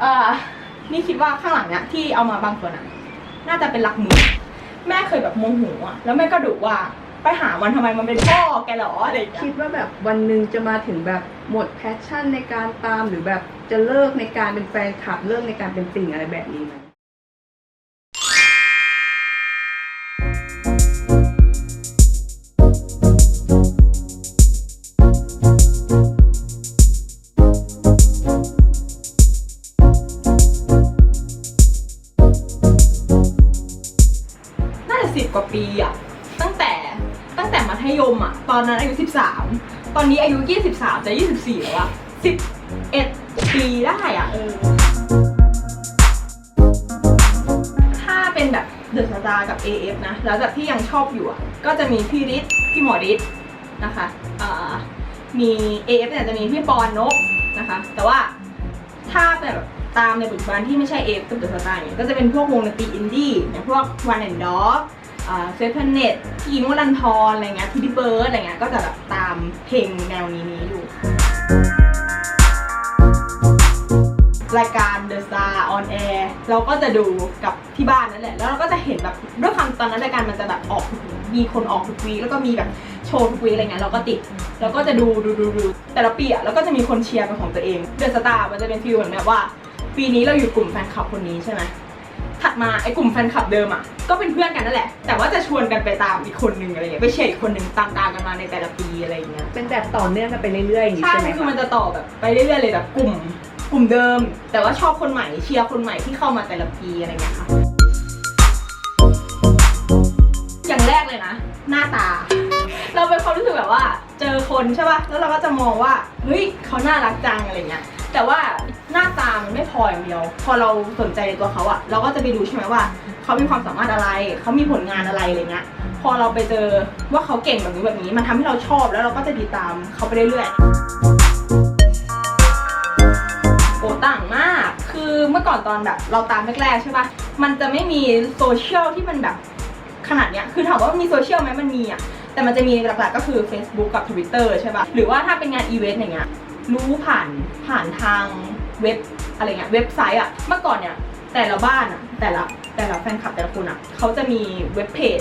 เอ่อนี่คิดว่าข้างหลังเนี้ยที่เอามาบางส่วนอะน่าจะเป็นหลักหมื่นแม่เคยแบบโมโหอะแล้วแม่ก็ดุว่าไปหาวันทำไมมันเป็นพ่อแกเหรออะไรอย่างเงี้คิดยว่าแบบวันหนึ่งจะมาถึงแบบหมดแพชชั่นในการตามหรือแบบจะเลิกในการเป็นแฟนคลับเลิกในการเป็นติ่งอะไรแบบนี้ไหม ยมอะ ตอนนั้นอายุสิบสามตอนนี้อายุยี่สิบสามจะยี่สิบสี่แล้วอะสิบเอ็ดปีได้อะเออถ้าเป็นแบบเดอะสตาร์กับ AF นะ แล้วแบบที่ยังชอบอยู่อะ ก็จะมีพี่ฤทธิ์พี่หมอฤทธิ์นะคะอ่ามี AF เนี่ยจะมีพี่ปอนนกนะคะ แต่ว่าถ้าแบบตามในปัจจุบันที่ไม่ใช่ AF กับเดอะสตาร์เนี่ยก็จะเป็นพวกวงดนตรีอินดี้อย่างพวก One and Dog เซฟเ n เน็ตพี่อิงค์วรันทรอะไรเงี้ยพีดิเบิร์ดอะไรเงี้ยก็จะแบบตามเพลงแนวนี้นี้อยู่ รายการ The Star on Air เราก็จะดูกับที่บ้านนั่นแหละ แล้วเราก็จะเห็นแบบด้วยความตอนนั้นรายการมันจะแบบออกทุกวีมีคนออกทุกวีแล้วก็มีแบบโชว์ทุกวีอะไรเงี้ยเราก็ติดเราก็จะดูดูดูดูแต่ละปีอะแล้วก็จะมีคนเชียร์เป็นของตัวเอง The Star มันจะเป็นฟีลเหมือนแบบว่า ปีนี้เราอยู่กลุ่มแฟนคลับคนนี้ใช่ไหม ถัดมาไอ้กลุ่มแฟนคลับเดิมอะก็เป็นเพื่อนกันนั่นแหละ แต่ว่าจะชวนกันไปตามอีกคนนึงอะไรเงี้ยไปเชียร์อีกคนนึงตามตามๆกันมาในแต่ละปีอะไรเงี้ยเป็นแบบต่อเนื่องกันไปเรื่อยๆอย่างนี้ใช่ใช่ไหมคือมันคะจะต่อแบบไปเรื่อยๆเลยแบบกลุ่ม กลุ่มเดิม แต่ว่าชอบคนใหม่เชียร์คนใหม่ที่เข้ามาแต่ละปีอะไรเงี้ยค่ะอย่างแรกเลยนะ หน้าตา เราเป็นความรู้สึกแบบว่า เจอคนใช่ป่ะแล้วเราก็จะมองว่าเฮ้ยเขาน่ารักจังอะไรเงี้ยแต่ว่า หน้าตามันไม่พออย่างเดียว พอเราสนใจในตัวเขาอะเราก็จะไปดูใช่ไหมว่าเขามีความสามารถอะไร เขามีผลงานอะไรอะไรเงี้ยพอเราไปเจอว่าเขาเก่งแบบนี้แบบนี้ มันทำให้เราชอบแล้วเราก็จะติดตามเขาไปเรื่อยๆโอต่างมาก คือเมื่อก่อนตอนแบบ เราตามแรกๆใช่ปะมันจะไม่มีโซเชียลที่มันแบบขนาดเนี้ย คือถามว่ามันมีโซเชียลไหมมันมีอะแต่มันจะมีหลักๆก็คือ Facebook กับ Twitter ใช่ปะหรือว่าถ้าเป็นงานอีเวนต์อย่างเงี้ย รู้ผ่านผ่านทาง เว็บอะไรเงี้ยเว็บไซต์อะเมื่อก่อนเนี่ยแต่ละบ้านอะแต่ละแต่ละแฟนคลับแต่ละคนอะเขาจะมีเว็บเพจ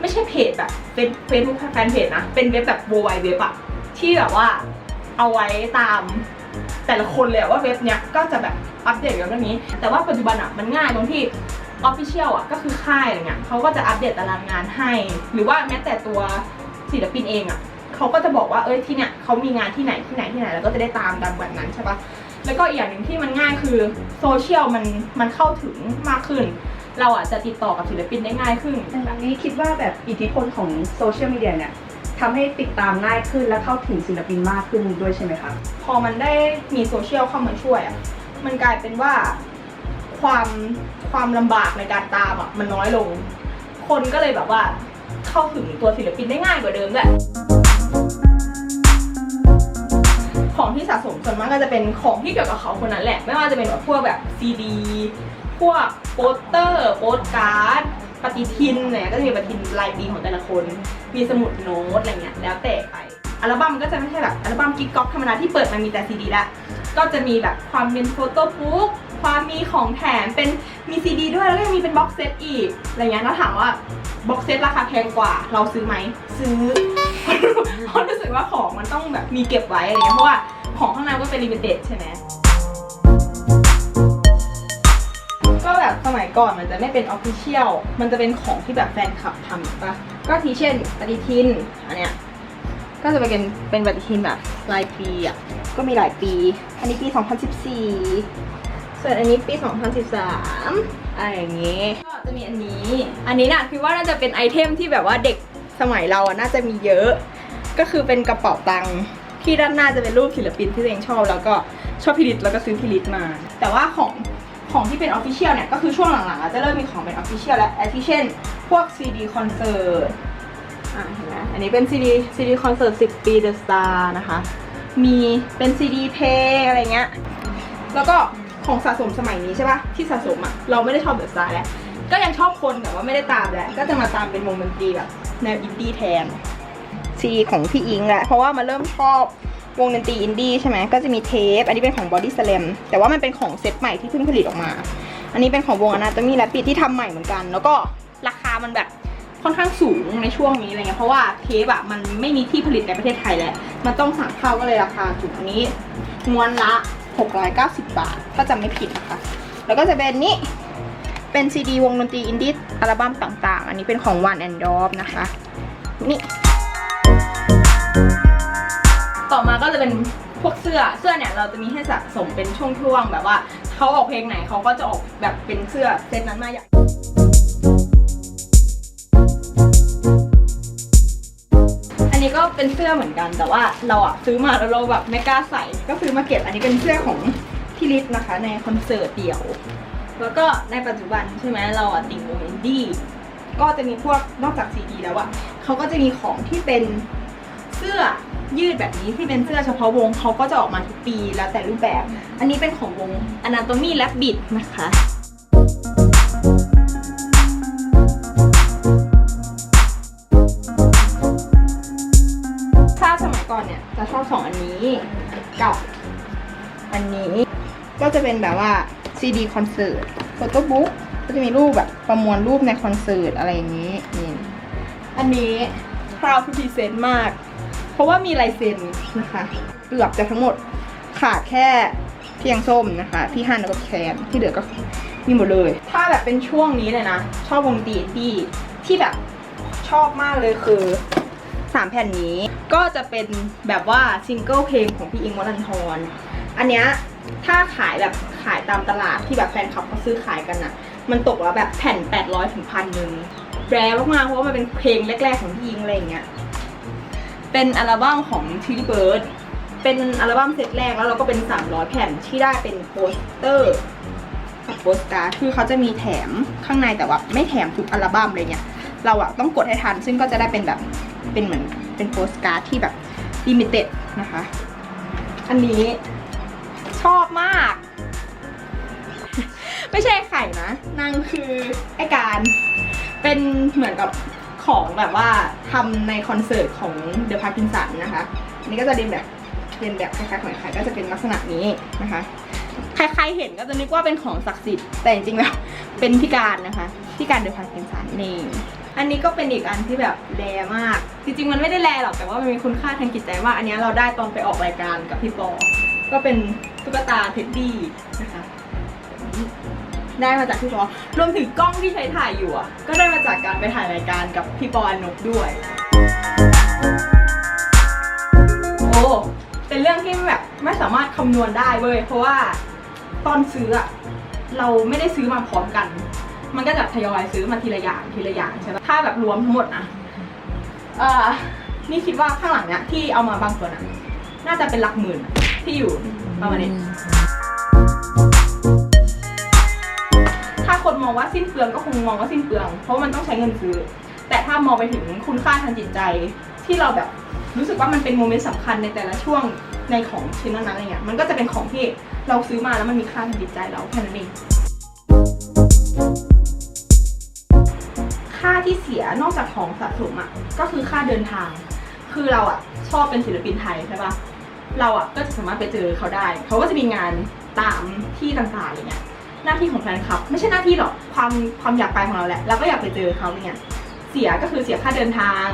ไม่ใช่เพจแบบเป็นเฟซบุ๊กแฟนเพจนะเป็นเว็บแบบ w w w เว็บอะที่แบบว่าเอาไว้ตามแต่ละคนเลยว่าเว็บเนี้ยก็จะแบบอัปเดตเรื่องนี้ แต่ว่าปัจจุบันอะมันง่ายตรงที่ออฟฟิเชียลอะก็คือค่ายอะไรเงี้ยเขาก็จะอัปเดตตารางงานให้ หรือว่าแม้แต่ตัวศิลปินเองอะเขาก็จะบอกว่าเอ้ยที่เนี่ยเขามีงานที่ไหนที่ไหนที่ไหน แล้วก็จะได้ตามกันแบบนั้นใช่ปะ แล้วก็อีกอย่างหนึ่งที่มันง่ายคือโซเชียลมันมันเข้าถึงมากขึ้น เราอะจะติดต่อกับศิลปินได้ง่ายขึ้นอันนี้คิดว่าแบบอิทธิพลของโซเชียลมีเดียเนี่ยทำให้ติดตามง่ายขึ้นและเข้าถึงศิลปินมากขึ้นด้วยใช่ไหมคะ พอมันได้มีโซเชียลเข้ามาช่วยอะมันกลายเป็นว่าความความลำบากในการตามอะมันน้อยลง คนก็เลยแบบว่าเข้าถึงตัวศิลปินได้ง่ายกว่าเดิมด้วย ของที่สะสมส่วนมากก็จะเป็นของที่เกี่ยวกับเขาคนนั้นแหละ ไม่ว่าจะเป็นแบบพวกแบบซีดี พวกโปสเตอร์โปสการ์ดปฏิทินเนี่ยก็จะมีปฏิทินรายปีของแต่ละคน มีสมุดโน้ตอะไรเงี้ยแล้วแต่ไปอัลบั้มก็จะไม่ใช่แบบอัลบั้มกิ๊กก๊อกธรรมดาที่เปิดมันมีแต่ซีดีละก็จะมีแบบความเป็นโฟโต้บุ๊ก ความมีของแถมเป็นมีซีดีด้วยแล้วก็ยังมีเป็นบ็อกเซตอีกอะไรเงี้ยแล้วถามว่าบ็อกเซตราคาแพงกว่า เราซื้อไหมซื้อ เพราะรู้สึกว่าของมันต้องแบบมีเก็บไว้อะไรเงี้ยเพราะว่าของข้างในก็เป็นลิมิเต็ดใช่ไหมก็แบบสมัยก่อนมันจะไม่เป็นออฟฟิเชียล มันจะเป็นของที่แบบแฟนคลับทำปะก็ทีเช่นปฏิทิน อันเนี้ย ก็จะเป็นเป็นปฏิทินแบบรายปีอะ ก็มีหลายปี อันนี้ปี 2014 ส่วนอันนี้ปี 2013อะไรอย่างงี้ ก็จะมีอันนี้ อันนี้น่ะคิดว่าน่าจะเป็นไอเทมที่แบบว่าเด็กสมัยเราอะน่าจะมีเยอะ ก็คือเป็นกระเป๋าตังค์ที่ด้านหน้าจะเป็นรูปศิลปินที่ตัวเองชอบ แล้วก็ชอบพิลิตแล้วก็ซื้อพิลิตมา แต่ว่าของของที่เป็นออฟฟิเชียลเนี่ยก็คือช่วงหลังๆอะจะเริ่มมีของเป็นออฟฟิเชียลแล้วอาทิเช่น พวกซีดีคอนเสิร์ตอ่าเห็นไหมอันนี้เป็นซีดีซีดีคอนเสิร์ต10 ปี The Star นะคะ มีเป็นซีดีเพย์อะไรเงี้ย แล้วก็ ของสะสมสมัยนี้ใช่ปะที่สะสมอะเราไม่ได้ชอบ The Star แล้วก็ยังชอบคนแต่ว่าไม่ได้ตามแล้วก็จะมาตามเป็นวงดนตรีแบบแนวอินดี้แทนซีดีของพี่อิงแหละเพราะว่ามาเริ่มชอบวงดนตรีอินดี้ใช่ไหมก็จะมีเทป อันนี้เป็นของ Body Slam แต่ว่ามันเป็นของเซตใหม่ที่เพิ่งผลิตออกมา อันนี้เป็นของวง Anatomy Rapid ที่ทำใหม่เหมือนกัน แล้วก็ราคามันแบบค่อนข้างสูงในช่วงนี้อะไรเงี้ยเพราะว่าเทปอะมันไม่มีที่ผลิตในประเทศไทยแล้ว มันต้องสั่งเข้าก็เลยราคาสูงอันนี้ม้วนละ 690 บาท ถ้าจำไม่ผิดนะคะ แล้วก็จะเป็นนี้เป็นซีดีวงดนตรีอินดี้อัลบั้มต่างๆ อันนี้เป็นของ One and d o p นะคะ นี่ ต่อมาก็จะเป็นพวกเสื้อ เสื้อเนี่ยเราจะมีให้สะสมเป็นช่วงๆ แบบว่าเขาออกเพลงไหนเขาก็จะออกแบบเป็นเสื้อเซตนั้นมาอย่าง เป็นเสื้อเหมือนกัน แต่ว่าเราอะซื้อมาแล้วเราแบบไม่กล้าใส่ ก็ซื้อมาเก็บ อันนี้เป็นเสื้อของพี่ลิศนะคะ ในคอนเสิร์ตเดี่ยว แล้วก็ในปัจจุบันใช่ไหมเราอะติ่งวงอินดี้ ก็จะมีพวกนอกจากซีดีแล้วอะเขาก็จะมีของที่เป็นเสื้อยืดแบบนี้ที่เป็นเสื้อเฉพาะวงเขาก็จะออกมาทุกปีแล้วแต่รูปแบบ อันนี้เป็นของวง Anatomy Rabbit นะคะ จะเป็นแบบว่าซีดีคอนเสิร์ตโฟโต้บุ๊กก็จะมีรูปแบบประมวลรูปในคอนเสิร์ตอะไรอย่างนี้นี่อันนี้ proud to present มาก เพราะว่ามีลายเซ็นนะคะเกือบจะทั้งหมดขาดแค่เพียงส้มนะคะ พี่ฮันแล้วก็แคนที่เหลือก็มีหมดเลย ถ้าแบบเป็นช่วงนี้เลยนะ ชอบวงดีที่ที่แบบชอบมากเลยคือสามแผ่นนี้ก็จะเป็นแบบว่าซิงเกิลเพลงของพี่อิงวัลันทรอันเนี้ย ถ้าขายแบบขายตามตลาดที่แบบแฟนคลับเขาซื้อขายกันอะมันตกแล้วแบบแผ่น 800ถึงพันหนึ่งแรร์มากๆเพราะว่ามันเป็นเพลงแรก ๆ ของพี่อิงอะไรอย่างเงี้ย เป็นอัลบั้มของ t ี l เบิร์ดเป็นอัลบั้มเซตแรกแล้วเราก็เป็น 300 แผ่นที่ได้เป็นโปสเตอร์กับโปสการ์ดคือเขาจะมีแถมข้างในแต่ว่าไม่แถมทุกอัลบั้มเลยเนี่ย เราอะต้องกดให้ทันซึ่งก็จะได้เป็นแบบเป็นเหมือนเป็นโปสการ์ดที่แบบลิมิเต็ดนะคะ อันนี้ ชอบมาก ไม่ใช่ไข่นะนางคือไอการ เป็นเหมือนกับของแบบว่าทำในคอนเสิร์ตของเดอะพาร์กินสันนะคะอันนี้ก็จะเรียนแบบเรียนแบบคล้ายๆของไข่ก็จะเป็นลักษณะนี้นะคะ ใครๆเห็นก็จะนึกว่าเป็นของศักดิ์สิทธิ์แต่จริงๆแล้วเป็นพิการนะคะพิการเดอะพาร์กินสันนี่อันนี้ก็เป็นอีกอันที่แบบแรมาก จริงๆ มันไม่ได้แรหรอกแต่ว่ามันมีคุณค่าทางจิตใจมาอันนี้เราได้ตอนไปออกรายการกับพี่ปอ ก็เป็นตุ๊กตาเท็ดดี้นะคะ ได้มาจากพี่ปอรวมถึงกล้องที่ใช้ถ่ายอยู่อะ ก็ได้มาจากการไปถ่ายรายการกับพี่ปอนกด้วย โอ้ เป็นเรื่องที่แบบไม่สามารถคำนวณได้เว้ย เพราะว่าตอนซื้ออะเราไม่ได้ซื้อมาพร้อมกัน มันก็จะทยอยซื้อมาทีละอย่างทีละอย่างใช่ปะถ้าแบบรวมทั้งหมดนะเออนี่คิดว่าข้างหลังเนี้ยที่เอามาบางส่วนอะน่าจะเป็นหลักหมื่นอะ ที่อยู่ประมาณนี้ถ้าคนมองว่าสิ้นเปลืองก็คงมองว่าสิ้นเปลือง เพราะมันต้องใช้เงินซื้อ แต่ถ้ามองไปถึงคุณค่าทางจิตใจ ที่เราแบบรู้สึกว่ามันเป็นโมเมนต์สำคัญในแต่ละช่วงในของชิ้นนั้นๆอะไรเงี้ยมันก็จะเป็นของที่เราซื้อมาแล้วมันมีค่าทางจิตใจเราแค่นั้นเองค่าที่เสียนอกจากของสะสมอะก็คือค่าเดินทาง คือเราอะชอบเป็นศิลปินไทยใช่ปะ เราอะก็จะสามารถไปเจอเขาได้ เขาก็จะมีงานตามที่ต่างๆอย่างเงี้ยหน้าที่ของแฟนคลับ ไม่ใช่หน้าที่หรอกความความอยากไปของเราแหละเราก็อยากไปเจอเขาเนี่ยเสียก็คือเสียค่าเดินทาง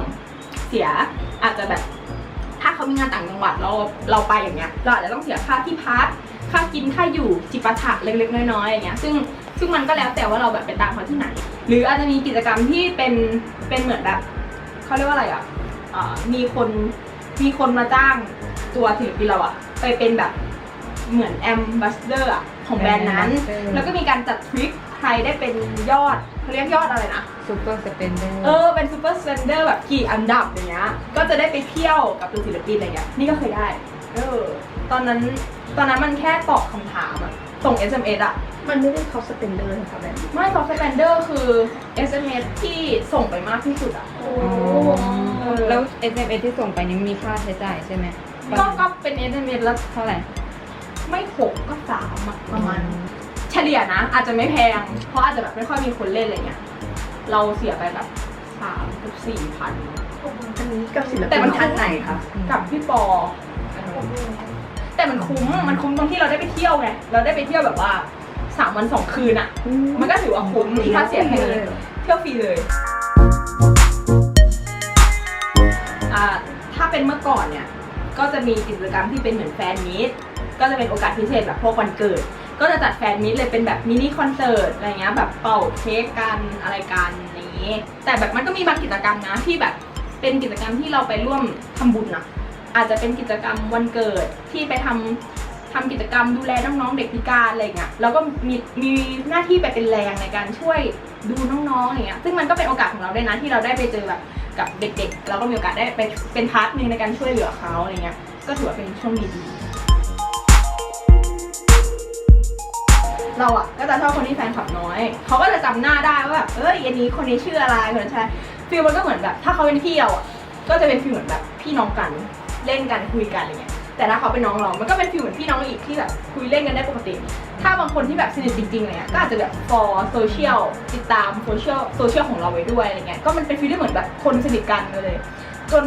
เสียอาจจะแบบถ้าเขามีงานต่างจังหวัดเราเราไปอย่างเงี้ยเราอาจจะต้องเสียค่าที่พักค่ากินค่าอยู่จิปาถะเล็กๆน้อยๆอย่างเงี้ยซึ่งซึ่งมันก็แล้วแต่ว่าเราแบบไปตามเขาที่ไหน หรืออาจจะมีกิจกรรมที่เป็นเป็นเหมือนแบบเขาเรียกว่าอะไรอะอ่ามีคน มีคนมาจ้างตัวศิลปินเราอะไปเป็นแบบเหมือนแอมบ s สเดอร์อะของแบรนด์นั้นแล้วก็มีการจัดทริปใครได้เป็นยอดเขาเรียกยอดอะไรนะ ซูเปอร์สเปนเดอร์เออเป็นซูเปอร์สเ e นเดอร์แบบกี่อันดับอย่างเงี้ย ก็จะได้ไปเที่ยวกับตัวศิลปินอะไรเงี้ย นี่ก็เคยได้ เออ ตอนนั้น ตอนนั้นมันแค่ตอบคำถามอะส่ง SMS อะ มันไม่ได้ท็อปสเปนเดอร์นะคะแบบนี้ไม่ตอบสเ e นเดอร์คือ SMS ที่ส่งไปมากที่สุดอะโอ้เออแล้ว SMS ที่ส่งไปนี้มีค่าใช้จ่ายใช่ไหมก็ก็เป็น SMS แล้วเท่าไหร่ ไม่หกก็สามอะประมาณ เฉลี่ยนะ อาจจะไม่แพง เพราะอาจจะแบบไม่ค่อยมีคนเล่นอะไรเงี้ย เราเสียไปแบบสามถึงสี่พัน อันนี้กับศิลแต่ปิมันนท่านไหนคะกับพี่ปอ แต่มันคุ้ม มันคุ้มตรงที่เราได้ไปเที่ยวไง เราได้ไปเที่ยวแบบว่า สามวันสองคืนอะ มันก็ถือว่าคุ้มที่ค่าเสียแค่นี้เที่ยวฟรีเลยอ่าถ้าเป็นเมื่อก่อนเนี่ย ก็จะมีกิจกรรมที่เป็นเหมือนแฟนมีตก็จะเป็นโอกาสพิเศษแบบพวกวันเกิด ก็จะจัดแฟนมีตเลยเป็นแบบมินิคอนเสิร์ตอะไรเงี้ยแบบเป่าเค้กกันอะไรกันอย่างนี้ แต่แบบมันก็มีบางกิจกรรมนะที่แบบเป็นกิจกรรมที่เราไปร่วมทำบุญอะอาจจะเป็นกิจกรรมวันเกิดที่ไปทำ ทำกิจกรรมดูแลน้องๆเด็กพิการอะไรเงี้ยแล้วก็มีมีหน้าที่ไปเป็นแรงในการช่วยดูน้องๆอย่างเงี้ยซึ่งมันก็เป็นโอกาสของเราด้วยนะที่เราได้ไปเจอแบบกับเด็กๆ เราก็มีโอกาสได้ไปเป็นพาร์ทหนึ่งในการช่วยเหลือเขาอะไรเงี้ยก็ถือว่าเป็นช่วงดีเราอะก็จะชอบคนที่แฟนคลับน้อย เขาก็จะจำหน้าได้ว่าแบบเอออันนี้คนนี้ชื่ออะไรคนนั้นใช่ฟีลมันก็เหมือนแบบ ถ้าเขาเป็นพี่เราอะก็จะเป็นฟีลเหมือนแบบพี่น้องกันเล่นกันคุยกันอะไรเงี้ย แต่ถ้าเขาเป็นน้องเรามันก็เป็นฟีลเหมือนพี่น้องอีกที่แบบคุยเล่นกันได้ปกติ ถ้าบางคนที่แบบสนิทจริงๆอะไรเงี้ยก็อาจจะแบบ for social ติดตามโซเชียลโซเชียลของเราไว้ด้วยอะไรเงี้ยก็มันเป็นฟีลที่เหมือนแบบคนสนิทกันเลย จน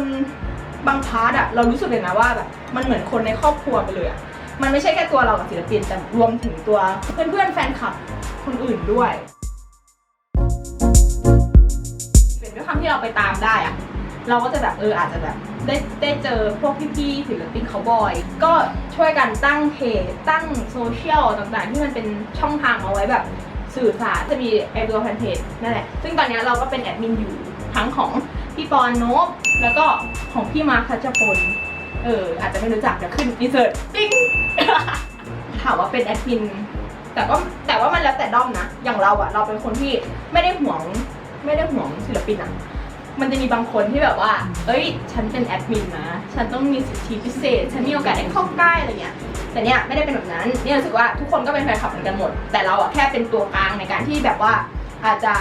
บางพาร์ทอะเรารู้สึกเลยนะว่าแบบมันเหมือนคนในครอบครัวไปเลยอะมันไม่ใช่แค่ตัวเรากับศิลปินแต่รวมถึงตัวเพื่อนๆแฟนคลับคนอื่นด้วย เป็นด้วยความที่เราไปตามได้อะ เราก็จะแบบเอออาจจะแบบได้ได้เจอพวกพี่ๆศิลปินเขาบ่อย ก็ช่วยกันตั้งเพจตั้งโซเชียลต่างๆ ที่มันเป็นช่องทางเอาไว้แบบสื่อสารจะมีไอตัวแฟนเพจนั่นแหละ ซึ่งตอนนี้เราก็เป็นแอดมินอยู่ทั้งของพี่ปอนโนบแล้วก็ของพี่มาร์คทัชพลเอออาจจะไม่รู้จักเดี๋ยวขึ้นอินเสิร์ตปิ๊งถามว่าเป็นแอดมินแต่ก็แต่ว่ามันแล้วแต่ด้อมนะ อย่างเราอะเราเป็นคนที่ไม่ได้ห่วงไม่ได้ห่วงศิลปินอะ มันจะมีบางคนที่แบบว่า เอ้ย ฉันเป็นแอดมินนะ ฉันต้องมีสิทธิพิเศษ ฉันมีโอกาสได้เข้าใกล้อะไรเงี้ย แต่เนี้ยไม่ได้เป็นแบบนั้น เนี่ยรู้สึกว่าทุกคนก็เป็นแฟนคลับเหมือนกันหมด แต่เราอะแค่เป็นตัวกลางในการที่แบบว่าอาจจะ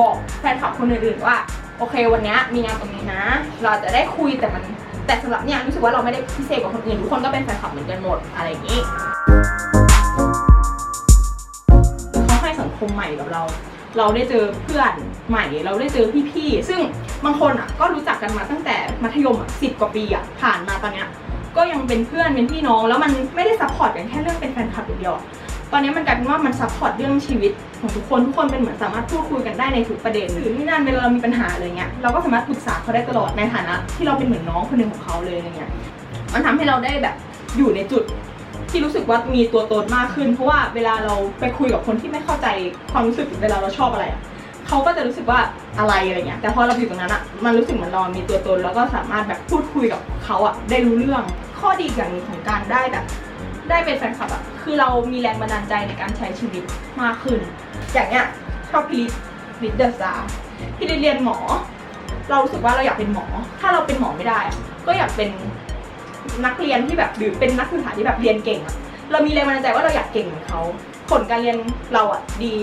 บอกแฟนคลับคนอื่นๆว่า โอเควันเนี้ยมีงานตรงนี้นะ เราจจะได้คุยแต่มัน แต่สำหรับเนี่ยรู้สึกว่าเราไม่ได้พิเศษกว่าคนอื่น ทุกคนก็เป็นแฟนคลับเหมือนกันหมดอะไรอย่างนี้เขาให้สังคมใหม่กับเรา เราได้เจอเพื่อน ใหม่ เราได้เจอพี่ๆ ซึ่งบางคนอะก็รู้จักกันมาตั้งแต่มัธยมอะสิบกว่าปีอะผ่านมาตอนเนี้ยก็ยังเป็นเพื่อนเป็นพี่น้อง แล้วมันไม่ได้ซัพพอร์ตกันแค่เรื่องเป็นแฟนคลับอย่างเดียว ตอนนี้มันกลายเป็นว่ามันซัพพอร์ตเรื่องชีวิตของทุกคนทุกคนเป็นเหมือนสามารถพูดคุยกันได้ในทุกประเด็นหรือที่นั่นเวลาเรามีปัญหาอะไรเงี้ยเราก็สามารถปรึกษาเขาได้ตลอดในฐานะ ที่เราเป็นเหมือนน้องคนหนึ่งของเขาเลยอะไรเงี้ยมันทำให้เราได้แบบอยู่ในจุดที่รู้สึกว่ามีตัวตนมากขึ้น เพราะว่าเวลาเราไปคุยกับคนที่ไม่เข้าใจความรู้สึกเวลาเราชอบอะไรอะ เขาก็จะรู้สึกว่าอะไรอะไรเงี้ย แต่พอเราอยู่ตรงนั้นอะมันรู้สึกเหมือนเรามีตัวตน แล้วก็สามารถแบบพูดคุยกับเขาอะได้รู้เรื่อง ข้อดีอย่างหนึ่งของการได้แบบได้เป็นแฟนคลับอะคือเรามีแรงบันดาลใจในการใช้ชีวิตมากขึ้น อย่างเนี้ยชอบพีลิลิดเดอร์ซาพี่ลิดเรียนหมอ เรารู้สึกว่าเราอยากเป็นหมอ ถ้าเราเป็นหมอไม่ได้ ก็อยากเป็นนักเรียนที่แบบหรือเป็นนักศึกษาที่แบบเรียนเก่งอะเรามีแรงบันดาลใจว่าเราอยากเก่งเหมือนเขา ผลการเรียนเราอะดี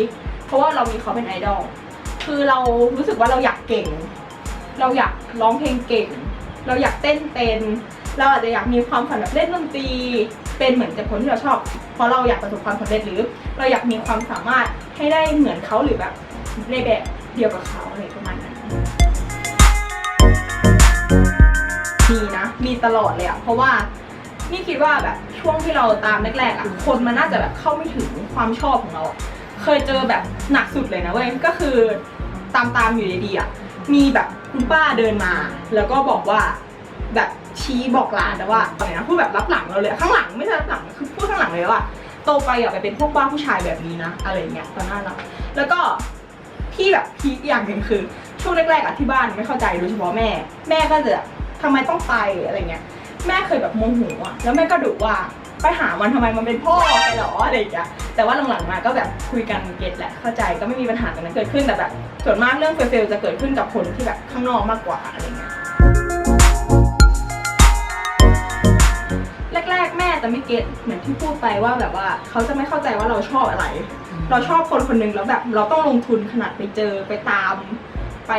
เพราะว่าเรามีเขาเป็นไอดอล คือเรารู้สึกว่าเราอยากเก่ง เราอยากร้องเพลงเก่ง เราอยากเต้นเป็น เราอาจจะอยากมีความฝันแบบเล่นดนตรี เป็นเหมือนกับคนที่เราชอบ เพราะเราอยากประสบความสำเร็จหรือ เราอยากมีความสามารถให้ได้เหมือนเขาหรือแบบในแบบเดียวกับเขาอะไรประมาณนั้นมีนะ มีตลอดเลยอะเพราะว่านี่คิดว่าแบบช่วงที่เราตามแรกๆอะคนมันน่าจะแบบเข้าไม่ถึงความชอบของเรา เคยเจอแบบหนักสุดเลยนะเว้ย ก็คือ ตามตามๆอยู่ดีๆอะมีแบบคุณป้าเดินมา แล้วก็บอกว่า แบบชี้บอกลาแต่ว่าอะไรนะพูดแบบรับหลังเราเลยข้างหลังไม่ใช่รับหลังคือพูดข้างหลังเลยว่าโตไปอย่าไปเป็นพวกบ้าผู้ชายแบบนี้นะอะไรเงี้ยตอนหน้าเราแล้วก็ที่แบบพีคอย่างหนึ่งคือช่วงแรกๆอะที่บ้านไม่เข้าใจโดยเฉพาะแม่ แม่ก็จะทำไมต้องไปอะไรเงี้ยแม่เคยแบบโมโหอะแล้วแม่ก็ดุว่า ไปหามันทำไมมันเป็นพ่อไปหรออะไรอย่างเงี้ยแต่ว่าหลังๆมาก็แบบคุยกันเก็ตแหละเข้าใจก็ไม่มีปัญหาตรงนั้นเกิดขึ้นแต่แบบส่วนมากเรื่องเฟลจะเกิดขึ้นกับคนที่แบบข้างนอกมากกว่าอะไรเงี้ยแรกๆแม่จะไม่เก็ตเหมือนที่พูดไปว่าแบบว่าเขาจะไม่เข้าใจว่าเราชอบอะไร เราชอบคนคนหนึ่งแล้วแบบเราต้องลงทุนขนาดไปเจอไปตาม ไป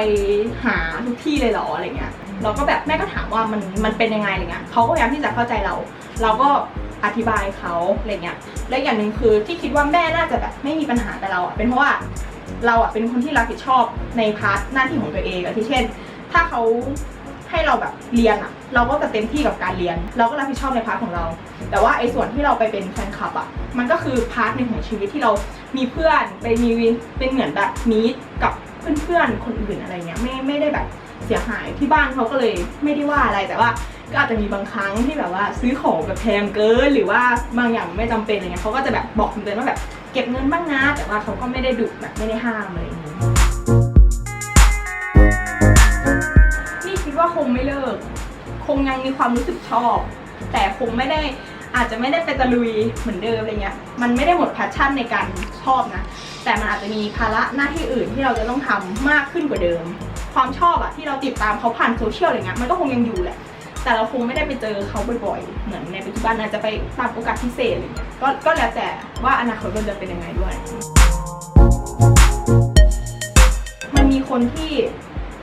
หาทุกที่เลยเหรออะไรเงี้ยเราก็แบบแม่ก็ถามว่ามันมันเป็นยังไงอะไรเงี้ยเขาก็พยายามที่จะเข้าใจเรา เราก็ อธิบายเขาอะไรเงี้ย และอย่างหนึ่งคือที่คิดว่าแม่น่าจะแบบไม่มีปัญหาแต่เราอะเป็นเพราะว่าเราอะเป็นคนที่รับผิดชอบในพาร์ทหน้าที่ของตัวเองอะที่เช่น ถ้าเขาให้เราแบบเรียนอะเราก็จะเต็มที่กับการเรียน เราก็รับผิดชอบในพาร์ทของเรา แต่ว่าไอ้ส่วนที่เราไปเป็นแฟนคลับอะมันก็คือพาร์ทหนึ่งของชีวิตที่เรามีเพื่อนไปมีเป็นเหมือนแบบมีดกับเพื่อนๆคนอื่นอะไรเงี้ยไม่ไม่ได้แบบ เสียหายที่บ้านเขาก็เลยไม่ได้ว่าอะไรแต่ว่าก็อาจจะมีบางครั้งที่แบบว่าซื้อของแบบแพงเกินหรือว่าบางอย่างไม่จำเป็นอะไรเงี้ยเขาก็จะแบบบอกเตือนว่าแบบเก็บเงินบ้างนะ แต่ว่าเขาก็ไม่ได้ดุแบบไม่ได้ห้ามอะไรอย่างงี้นี่คิดว่าคงไม่เลิก คงยังมีความรู้สึกชอบ แต่คงไม่ได้ อาจจะไม่ได้ไปตะลุยเหมือนเดิมอะไรเงี้ย มันไม่ได้หมดแพชชั่นในการชอบนะ แต่มันอาจจะมีภาระหน้าที่อื่นที่เราจะต้องทำมากขึ้นกว่าเดิม ความชอบอะที่เราติดตามเขาผ่านโซเชียลอะไรเงี้ย มันก็คงยังอยู่แหละ แต่เราคงไม่ได้ไปเจอเขาบ่อยๆ เหมือนในปัจจุบันอาจจะไปตามโอกาสพิเศษอะไรเงี้ย ก็ก็แล้วแต่ว่าอนาคตมันจะเป็นยังไงด้วย มันมีคนที่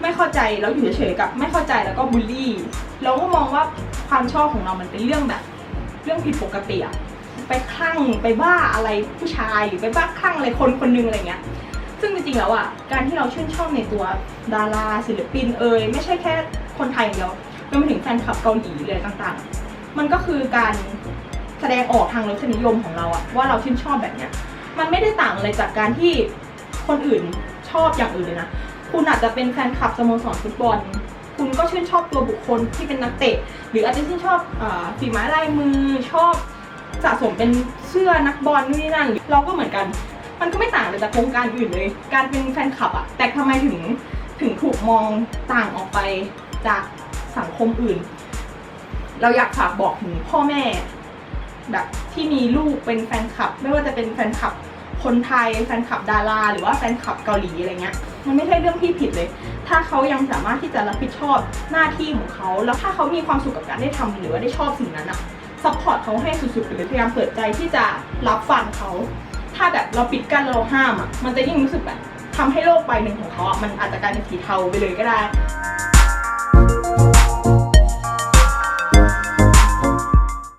ไม่เข้าใจแล้วอยู่เฉยๆกับ ไม่เข้าใจแล้วก็บูลลี่ เราก็มองว่าความชอบของเรามันเป็นเรื่องแบบ เรื่องผิดปกติอะไปคลั่งไปบ้าอะไรผู้ชายหรือไปบ้าคลั่งอะไรคนคนนึงอะไรเงี้ย ซึ่งจริงๆแล้วอะการที่เราชื่นชอบในตัวดาราศิลปินเอ่ยไม่ใช่แค่คนไทยอย่างเดียวรวมไปถึงแฟนคลับเกาหลีเลยต่างๆ มันก็คือการแสดงออกทางรสนิยมของเราอะว่าเราชื่นชอบแบบเนี้ย มันไม่ได้ต่างอะไรจากการที่คนอื่นชอบอย่างอื่นเลยนะ คุณอาจจะเป็นแฟนคลับสโมสรฟุตบอล คุณก็ชื่นชอบตัวบุคคลที่เป็นนักเตะ หรืออาจจะชื่นชอบฝีไม้ลายมือชอบสะสมเป็นเสื้อนักบอลนู่นนี่นั่นเราก็เหมือนกัน มันก็ไม่ต่างเลยจากโครงการอื่นเลย การเป็นแฟนคลับอะแต่ทำไมถึงถึงถูกมองต่างออกไปจากสังคมอื่น เราอยากฝากบอกถึงพ่อแม่ แบบที่มีลูกเป็นแฟนคลับ ไม่ว่าจะเป็นแฟนคลับคนไทยแฟนคลับดารา หรือว่าแฟนคลับเกาหลีอะไรเงี้ย มันไม่ใช่เรื่องที่ผิดเลย ถ้าเขายังสามารถที่จะรับผิดชอบหน้าที่ของเขา แล้วถ้าเขามีความสุขกับการได้ทำหรือว่าได้ชอบสิ่งนั้นอะซัพพอร์ตเขาให้สุดๆหรือพยายามเปิดใจที่จะรับฟังเขา ถ้าแบบเราปิดกั้นเราห้ามอะมันจะยิ่งรู้สึกแบบทำให้โลกใบหนึ่งของเขาอะมันอาจจะกลายเป็นสีเทาไปเลยก็ได้